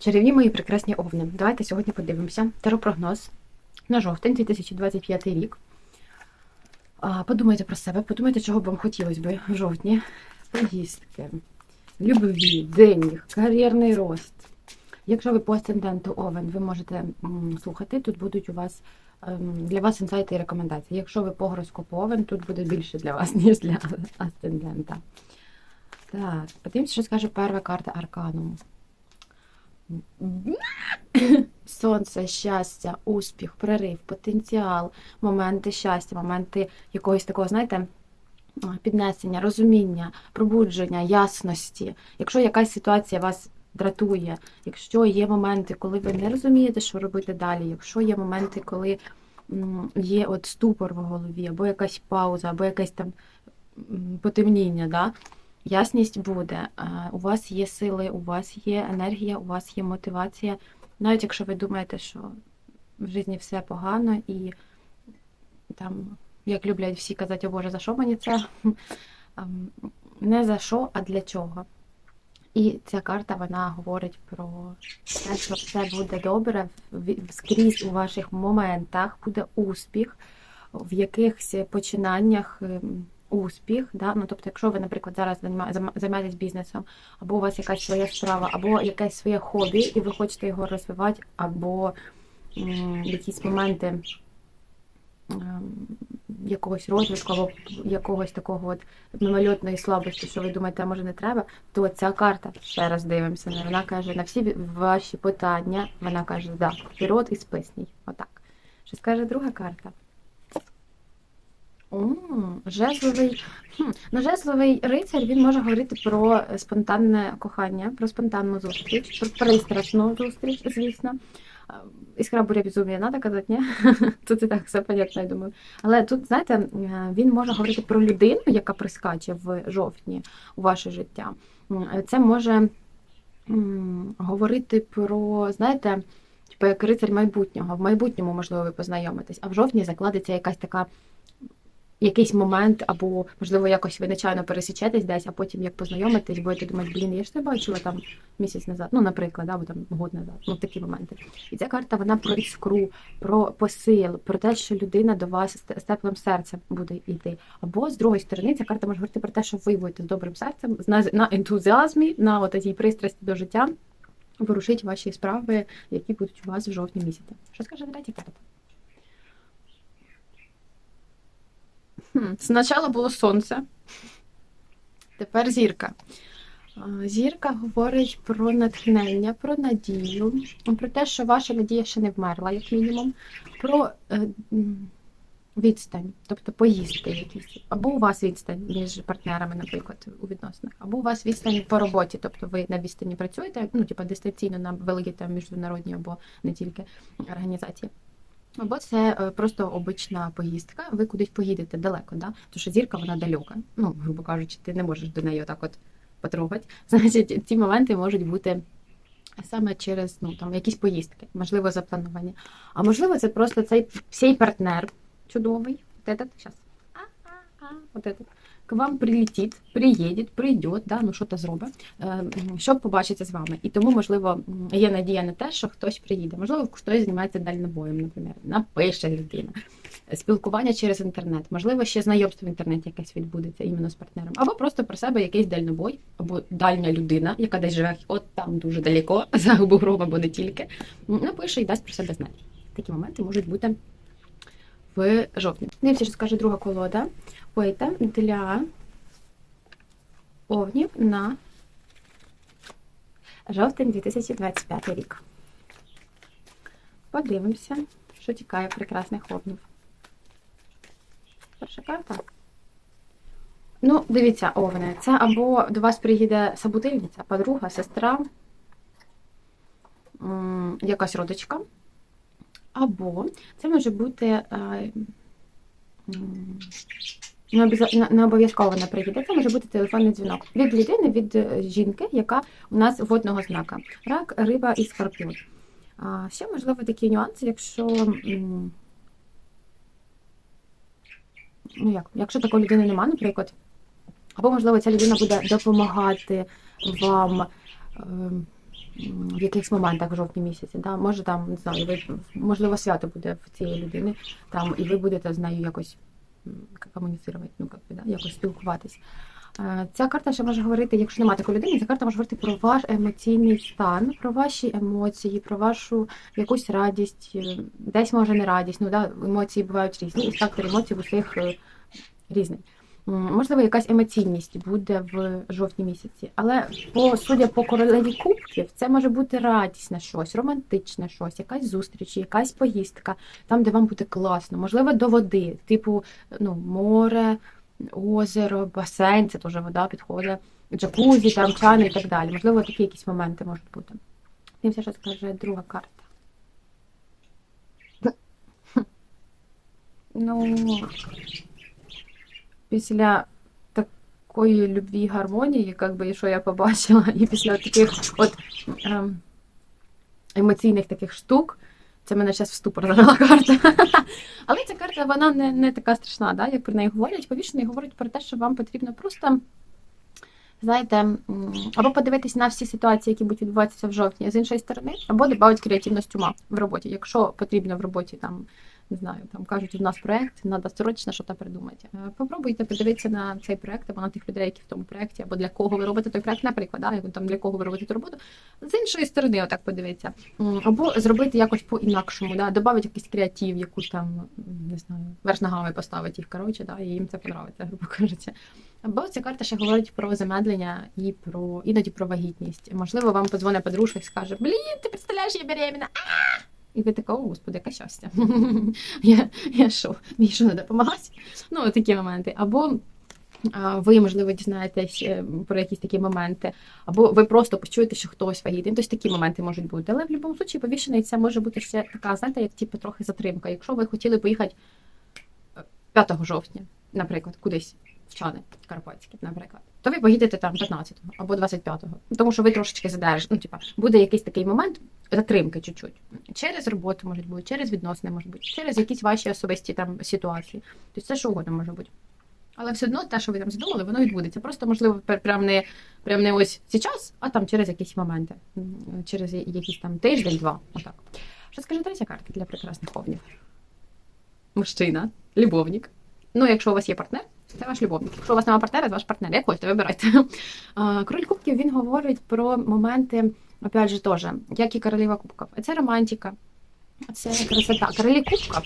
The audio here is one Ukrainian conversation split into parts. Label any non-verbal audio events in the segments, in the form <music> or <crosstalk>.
Чарівні мої прекрасні овни. Давайте сьогодні подивимося. Теропрогноз на жовтень 2025 рік. Подумайте про себе, подумайте, чого б вам хотілося б в жовтні. Поїздки, любові, денег, кар'єрний рост. Якщо ви по асценденту Овен, ви можете слухати, тут будуть у вас ем, для вас інсайти і рекомендації. Якщо ви по гороскопу Овен, тут буде більше для вас, <laughs> ніж для асцендента. Так, подивимося, що скаже перша карта Аркану. Сонце, щастя, успіх, прорив, потенціал, моменти щастя, моменти якогось такого, знаєте, піднесення, розуміння, пробудження, ясності. Якщо якась ситуація вас дратує, якщо є моменти, коли ви не розумієте, що робити далі, якщо є моменти, коли є от ступор в голові, або якась пауза, або якесь там потемніння, да? Ясність буде. Е, У вас є сили, у вас є енергія, у вас є мотивація. Навіть якщо ви думаєте, що в житті все погано і там, як люблять всі казати, о Боже, за що мені це? <laughs> Ем, Не за що, а для чого. І ця карта вона говорить про те, що все буде добре, скрізь у ваших моментах буде успіх, в якихось починаннях ем, успіх. Да? Ну, тобто, якщо ви, наприклад, зараз займа- займа- займаєтесь бізнесом, або у вас якась своя справа, або якесь своє хобі, і ви хочете його розвивати, або м, якісь моменти ем, якогось розвитку, або якогось такого от мимольотної слабості, що ви думаєте, а може не треба, то ця карта, ще раз дивимося, вона каже на всі ваші питання, вона каже, да, вперед і списній. Отак. Що скаже друга карта? О, жезловий. Хм. Ну, жезловий рицар він може говорити про спонтанне кохання, про спонтанну зустріч, про пристрасну зустріч, звісно. Е, Іскра буря безумія, треба казати, ні? Тут і так все понятно, я думаю. Але тут, знаєте, е, він може говорити про людину, яка прискаче в жовтні у ваше життя. Це може говорити про, знаєте, типу як рицарь майбутнього. В майбутньому, можливо, ви познайомитесь, а в жовтні закладеться якась така. Якийсь момент, або, можливо, якось ви нечайно пересічетесь десь, а потім як познайомитесь, будете думати, блін, я ж тебе бачила там місяць назад, ну, наприклад, або там год назад, ну такі моменти. І ця карта вона про іскру, про посил, про те, що людина до вас з теплим серцем буде йти. Або з другої сторони, ця карта може говорити про те, що ви будете з добрим серцем, на, ентузіазмі, на от цій пристрасті до життя, ворушить ваші справи, які будуть у вас в жовтні місяці. Що скаже третя карта? Спочатку було сонце, тепер зірка. Зірка говорить про натхнення, про надію, про те, що ваша надія ще не вмерла, як мінімум, про е, відстань, тобто поїздки якісь. Або у вас відстань між партнерами, наприклад, у відносинах, або у вас відстань по роботі, тобто ви на відстані працюєте, ну, типу, дистанційно на великі там міжнародні або не тільки організації. Або це е, просто обична поїздка, ви кудись поїдете далеко, да? тому що зірка вона далека. Ну, грубо кажучи, ти не можеш до неї отак от потрогати. <laughs> Значить, ці моменти можуть бути саме через ну, там, якісь поїздки, можливо, заплановані. А можливо, це просто цей цей партнер чудовий. От этот, сейчас. Вот этот. К вам прилетить, приїде, прийде, да, ну що-то зробить, е, щоб побачитися з вами. І тому, можливо, є надія на те, що хтось приїде. Можливо, хтось займається дальнобоєм, наприклад, напише людина. Спілкування через інтернет, можливо, ще знайомство в інтернеті якесь відбудеться іменно з партнером, або просто про себе якийсь дальнобой, або дальня людина, яка десь живе от там дуже далеко, <laughs> за бугром або не тільки, напише і дасть про себе знати. Такі моменти можуть бути в жовтні. Дивіться, що скаже друга колода. Пойте для овнів на жовтень 2025 рік. Подивимося, що тікає прекрасних овнів. Перша карта. Ну, дивіться, овни. Це або до вас приїде собутильниця, подруга, сестра, якась родичка. Або це може бути е, не обов'яза- не- обов'язково вона приїде, це може бути телефонний дзвінок від людини, від е, жінки, яка у нас водного знака. Рак, риба і скорпіон. А ще можливо такі нюанси, якщо. Ну як, якщо такої людини немає, наприклад, або можливо ця людина буде допомагати вам. ем, в якихось моментах в жовтні місяці. Да? Може там, не знаю, ви, можливо, свято буде в цієї людини, там, і ви будете з нею якось м, ну, як би, да? якось спілкуватись. Е, Ця карта ще може говорити, якщо немає такої людини, ця карта може говорити про ваш емоційний стан, про ваші емоції, про вашу якусь радість, е, десь може не радість. Ну да, емоції бувають різні, і спектр емоцій у всіх е, різний. Можливо, якась емоційність буде в жовтні місяці, але по судя по королеві кубків, це може бути радісне щось, романтичне щось, якась зустріч, якась поїздка, там, де вам буде класно, можливо, до води, типу ну, море, озеро, басейн, це теж вода підходить, джакузі, там чани і так далі. Можливо, такі якісь моменти можуть бути. Дивимося, що скаже друга карта. Ну, після такої любві гармонії, як би, що я побачила, і після таких от ем, емоційних таких штук, це мене зараз в ступор завела карта. <laughs> Але ця карта вона не, не така страшна, да? як про неї говорять. Повішений говорить про те, що вам потрібно просто. Знаєте, або подивитись на всі ситуації, які будуть відбуватися в жовтні з іншої сторони, або додати креативність ума в роботі. Якщо потрібно в роботі там не знаю, там кажуть, у нас проект, треба срочно щось придумати. Е, Попробуйте подивитися на цей проект або на тих людей, які в тому проекті, або для кого ви робите той проект, наприклад, да, там для кого ви робите ту роботу. З іншої сторони, отак подивитися. Або зробити якось по-інакшому, да, додати якийсь креатив, якусь там, не знаю, верх ногами поставити їх, коротше, да, і їм це подобається, грубо кажучи. Або ця карта ще говорить про замедлення і про іноді про вагітність. Можливо, вам подзвонить подружка і скаже: Блін, ти представляєш, я беременна. А!» І ви така, о, господи, яке щастя. <laughs> я, я що, мені що не допомагати? Ну, такі моменти. Або ви, можливо, дізнаєтесь е, про якісь такі моменти, або ви просто почуєте, що хтось вагітний. Тобто такі моменти можуть бути. Але в будь-якому випадку повішений це може бути ще така, знаєте, як типу, трохи затримка. Якщо ви хотіли поїхати е, 5 жовтня, наприклад, кудись в Чани Карпатські, наприклад, то ви поїдете там 15-го або 25-го. Ну, Тому що ви трошечки задержите. Ну, типа, буде якийсь такий момент затримки чуть-чуть. Через роботу може бути, через відносини може бути, через якісь ваші особисті там ситуації. Тобто це що угодно може бути. Але все одно те, що ви там задумали, воно відбудеться. Просто, можливо, прям не, прям не ось зараз, а там через якісь моменти. Через я- якийсь там тиждень-два. Отак. Що скаже третя карта для прекрасних овнів? Мужчина, любовник. Ну, якщо у вас є партнер, це ваш любовник. Якщо у вас немає партнера, це ваш партнер. Як хочете, вибирайте. <laughs> Король кубків він говорить про моменти, опять же, теж, як і королева А Це романтика, це красота. Королі кубков.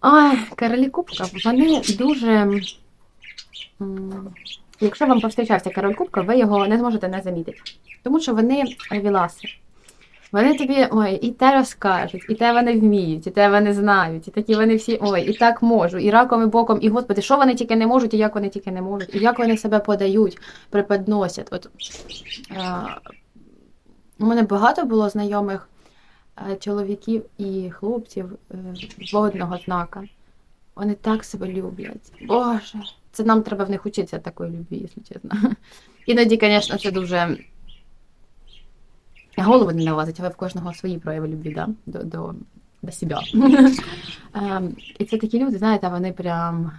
Ай, королі кубков, вони дуже. Якщо вам повстрічався король Кубка, ви його не зможете не замітити. Тому що вони ревіласи. Вони тобі ой, і те розкажуть, і те вони вміють, і те вони знають, і такі вони всі ой, і так можу, і раком, і боком, і господи, що вони тільки не можуть, і як вони тільки не можуть, і як вони себе подають, преподносять. От, е, у мене багато було знайомих е, чоловіків і хлопців е, водного знака. Вони так себе люблять. Боже, це нам треба в них вчитися такої любві, якщо чесно. <laughs> Іноді, звісно, це дуже. Голову не налазить, але в кожного свої прояви любві, да? до, до, до себе. <laughs> Ем, І це такі люди, знаєте, вони прям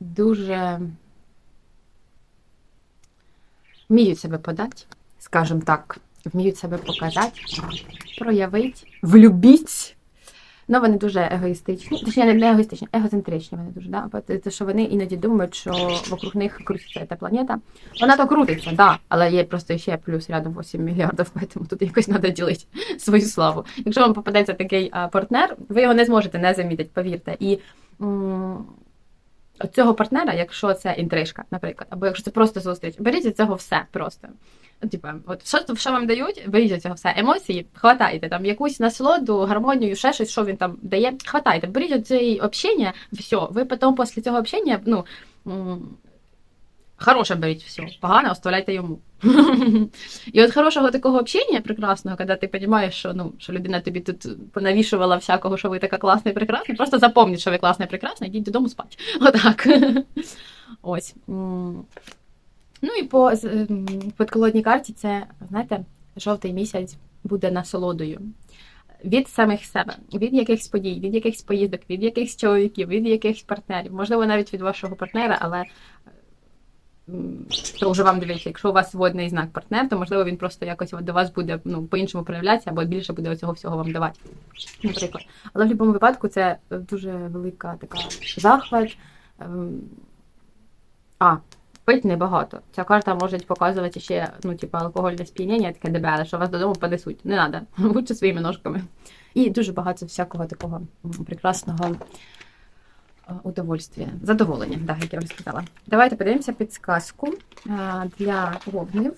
дуже вміють себе подати, скажімо так, вміють себе показати, проявити, влюбіть. Ну, вони дуже егоїстичні, точніше, не егоїстичні, егоцентричні вони дуже, да? Те, що вони іноді думають, що вокруг них крутиться ця планета. Вона то крутиться, да, але є просто ще плюс рядом 8 мільярдів, тому тут якось треба ділити свою славу. Якщо вам попадеться такий партнер, ви його не зможете не замітити, повірте. І цього партнера, якщо це інтрижка, наприклад, або якщо це просто зустріч, беріть цього все просто. Типа, от що, що вам дають, беріть від цього все. Емоції, хватайте там якусь насолоду, гармонію, ще щось, що він там дає. Хватайте, беріть від цієї общення, все. Ви потім після цього общення, ну. Хороше беріть все, погане оставляйте йому. <laughs> І от хорошого такого общення прекрасного, коли ти розумієш, що, ну, що людина тобі тут понавішувала всякого, що ви така класна і прекрасна, просто запам'ятайте, що ви класна і прекрасна, йдіть додому спати. <laughs> Отак. Ось. Ну і по підколодній карті це, знаєте, жовтий місяць буде насолодою. Від самих себе, від якихось подій, від якихось поїздок, від якихось чоловіків, від якихось партнерів, можливо, навіть від вашого партнера, але м, вже вам дивиться, якщо у вас водний знак партнер, то можливо він просто якось до вас буде ну, по-іншому проявлятися, або більше буде цього всього вам давати. Наприклад. Але в будь-якому випадку це е, дуже велика така захват. Ем, А, пить небагато. Ця карта може показувати ще ну, типу, алкогольне сп'яніння, таке дебеле, що вас додому понесуть. Не треба, <laughs> лучше своїми ножками. І дуже багато всякого такого прекрасного е, удовольствия, задоволення, да, як я вже сказала. Давайте подивимося підсказку е, для вогнів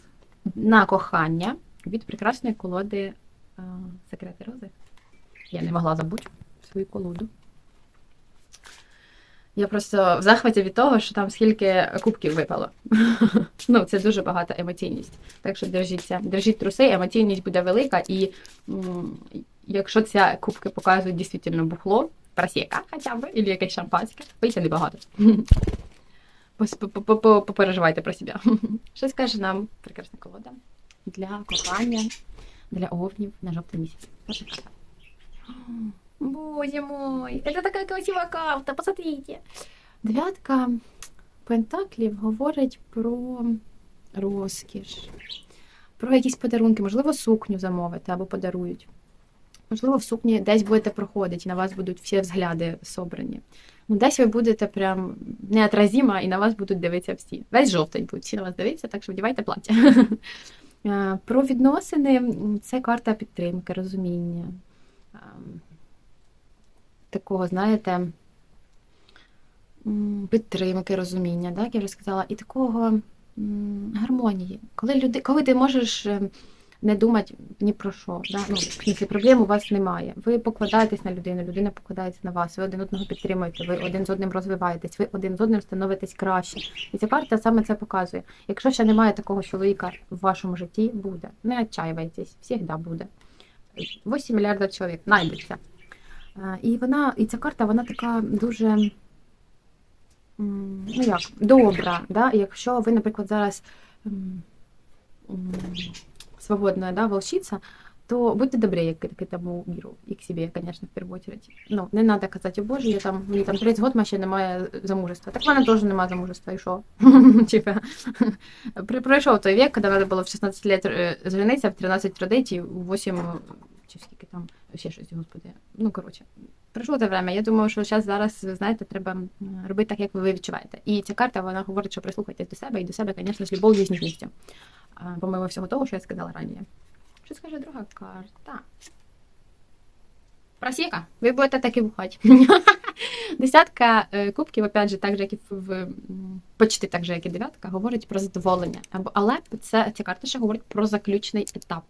на кохання від прекрасної колоди е, Секрети Рози. Я не могла забути свою колоду. Я просто в захваті від того, що там скільки кубків випало. <laughs> ну, це дуже багата емоційність. Так що держіться, держіть труси, емоційність буде велика, і якщо ці кубки показують дійсно бухло, просека хоча б, або якесь шампанське, пийте небагато. <laughs> Попереживайте про себе. Що <laughs> скаже нам прекрасна колода для кохання, для овнів на жовтий місяць. Перша карта. Боже мой, это такая красивая карта, посмотрите. Дев'ятка пентаклів говорить про розкіш, про якісь подарунки, можливо, сукню замовити або подарують. Можливо, в сукні десь будете проходити, на вас будуть всі взгляди собрані. Ну, десь ви будете прям неотразима, і на вас будуть дивитися всі. Весь жовтень будуть всі на вас дивитися, так що вдівайте плаття. <laughs> Е, Про відносини це карта підтримки, розуміння. Ем, Такого, знаєте, підтримки, розуміння, так, я вже сказала, і такого гармонії. Коли, люди, коли ти можеш е, не думати ні про що, да? ну, в проблем у вас немає. Ви покладаєтесь на людину, людина покладається на вас, ви один одного підтримуєте, ви один з одним розвиваєтесь, ви один з одним становитесь краще. І ця карта саме це показує. Якщо ще немає такого чоловіка в вашому житті, буде. Не відчаювайтесь, завжди буде. 8 мільярдів чоловік знайдеться. Е, І вона, і ця карта, вона така дуже ну як, добра. Да? Якщо ви, наприклад, зараз свободная, да, волчиця, то будьте добрі, як к этому миру, і к себе, конечно, в первую очередь. Ну, не треба казати, о Боже, я там, мені там 30 років, ще немає замужества. Так <laughs> <laughs> в мене теж замужества, і що? Типа, пройшов той вік, коли треба було в 16 років е, женитися, в 13 родити, і в 8, чи скільки там, ще щось, господи. Ну, коротше, пройшло те время. Я думаю, що зараз, зараз, знаєте, треба робити так, як ви відчуваєте. І ця карта, вона говорить, що прислухайтесь до себе і до себе, звісно, з любов'ю з ніжністю. Помимо всього того, що я сказала раніше. Що скаже друга карта? Просека. Ви будете так і бухати. <laughs> Десятка е, кубків, опять же, так же, як і в, почти так же, як і дев'ятка, говорить про задоволення. Але це, ця карта ще говорить про заключний етап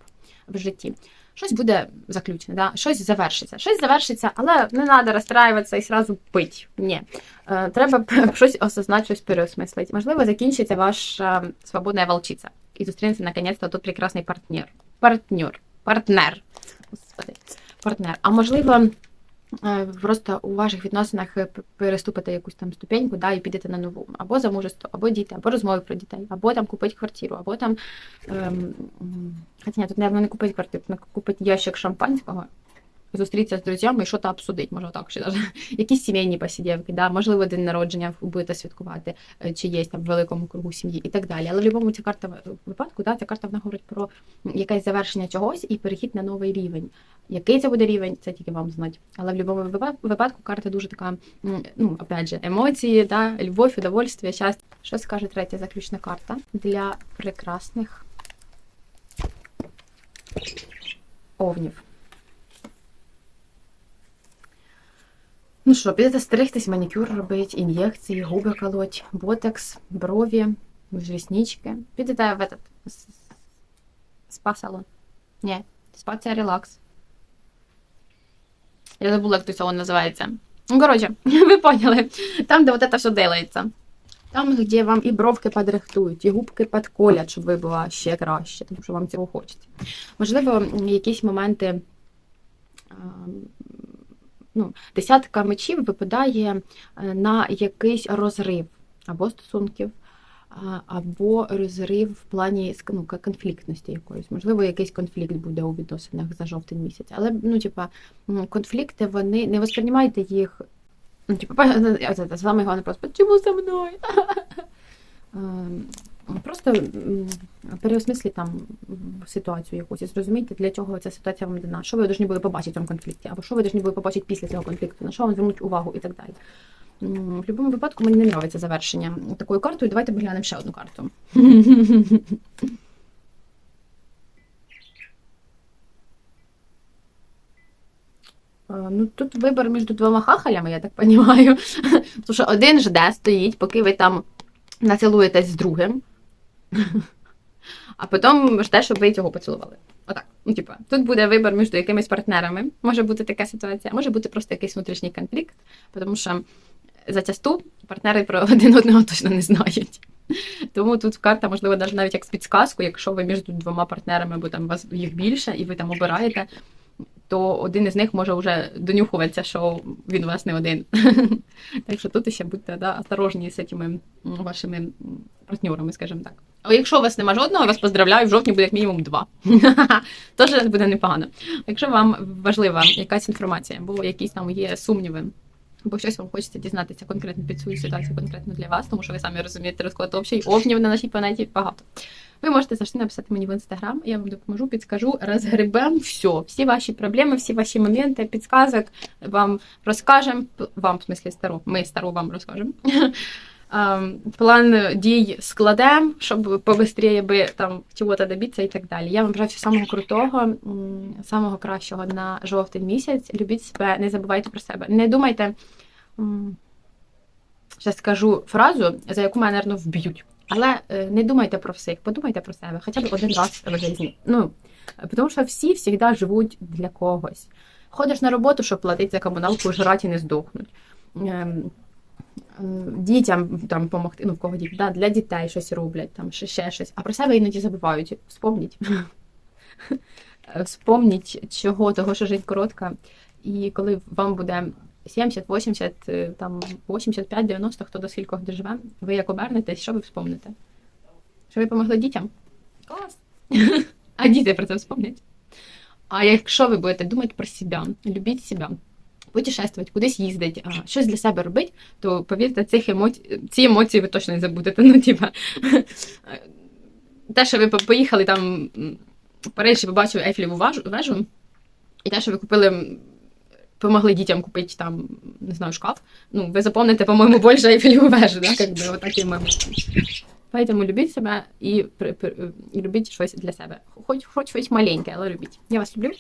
в житті. Щось буде заключне, да? щось завершиться. Щось завершиться, але не треба розстраюватися і сразу пить. Ні. Е, треба <laughs> щось осознати, щось переосмислити. Можливо, закінчиться ваша свободна волчиця. І зустрінеться наконець-то тут прекрасний партнер. Партнер. Партнер. Господи. Партнер. А можливо, е, просто у ваших відносинах е, переступите якусь там ступеньку, да, і підете на нову. Або замужество, або діти, або розмови про дітей, або там купити квартиру, або там. Ем, хоча ні, тут, не купити квартиру, купити ящик шампанського, зустрітися з друзями і щось обсудити, може так ще даже. <laughs> Якісь сімейні посидівки, да, можливо, день народження будете святкувати, е, чи є там в великому кругу сім'ї і так далі. Але в будь-якому ця карта випадку, да, ця карта вона говорить про якесь завершення чогось і перехід на новий рівень. Який це буде рівень, це тільки вам знати. Але в будь-якому випадку карта дуже така, ну, опять же, емоції, да, любов, удовольствие, щастя. Що скаже третя заключна карта для прекрасних овнів? Ну що, підете стригтись, манікюр робити, ін'єкції, губи колоть, ботекс, брові, реснички. Підете в этот спа-салон. Ні, спа це релакс. Я забула, як той салон називається. Ну, коротше, <laughs> ви поняли. Там, де вот это все делається. Там, де вам і бровки подрихтують, і губки підколять, щоб ви була ще краще, тому що вам цього хочеться. Можливо, якісь моменти. Ну, десятка мечів випадає е, на якийсь розрив або стосунків, або розрив в плані ну, конфліктності якоїсь. Можливо, якийсь конфлікт буде у відносинах за жовтень місяць. Але ну, типа, конфлікти вони не восприймайте їх. Ну, типа, <laughs> саме головне просто чому со мною? <laughs> Просто переосмисліть там ситуацію якусь і зрозумійте, для чого ця ситуація вам дана, що ви повинні були побачити в цьому конфлікті, або що ви повинні були побачити після цього конфлікту, на що вам звернуть увагу і так далі. В будь-якому випадку мені не подобається завершення такою картою. Давайте поглянемо ще одну карту. <laughs> Е, Ну, тут вибір між двома хахалями, я так <laughs> розумію. Тому що один жде, стоїть, поки ви там націлуєтесь з другим, а потім жде, щоб ви цього поцілували. Отак. Ну, типа, тут буде вибір між якимись партнерами. Може бути така ситуація, може бути просто якийсь внутрішній конфлікт, тому що зачасту партнери про <laughs> один одного точно не знають. Тому тут карта, можливо, навіть як з підсказку, якщо ви між двома партнерами, бо там вас їх більше, і ви там обираєте, то один із них може вже донюхуватися, що він у вас не один. <laughs> Так що тут ще будьте да, осторожні з цими вашими партнерами, скажімо так. А якщо у вас нема жодного, вас поздравляю, в жовтні буде як мінімум два. <laughs> Тож буде непогано. Якщо вам важлива якась інформація, або якісь там є сумніви, або щось вам хочеться дізнатися конкретно під свою ситуацію, конкретно для вас, тому що ви самі розумієте, розклад общий овнів на нашій планеті багато. Ви можете завжди написати мені в інстаграм, я вам допоможу, підскажу, розгребем все, всі ваші проблеми, всі ваші моменти, підсказок вам розкажемо. Вам, в смислі, стару, ми стару вам розкажемо. Ем, План дій складемо, щоб побистріє би там чого-то добитися і так далі. Я вам бажаю всього самого крутого, самого кращого на жовтий місяць. Любіть себе, не забувайте про себе. Не думайте. Зараз скажу фразу, за яку мене, мабуть, вб'ють. Але е, не думайте про всіх, подумайте про себе хоча б один раз в житті. Ну, тому що всі завжди живуть для когось. Ходиш на роботу, щоб платити за комуналку, жрати і не здохнуть. Е, Дітям там допомогти, ну в кого діти, да, для дітей щось роблять, там ще, ще щось. А про себе іноді забувають. Вспомніть. <laughs> Вспомніть чого, того, що життя коротка. І коли вам буде 70, 80, е, там 85, 90, хто до скількох доживе, ви як обернетесь, що ви вспомните? Що ви допомогли дітям? Клас! <laughs> А діти про це вспомнять. А якщо ви будете думати про себе, любіть себе, путешествувати, кудись їздити, а, щось для себе робити, то повірте, цих емоцій, ці емоції ви точно не забудете. <laughs> Ну, типа, те, що ви поїхали там в Париж і побачили Ейфелеву вежу, і те, що ви купили, помогли дітям купити там, не знаю, шкаф, ну, ви запомните, по-моєму, більше Ейфелеву вежу, да, как би, отакий момент. Поэтому любіть себе і, і робіть щось для себе. Хоч, хоч щось маленьке, але робіть. Я вас люблю.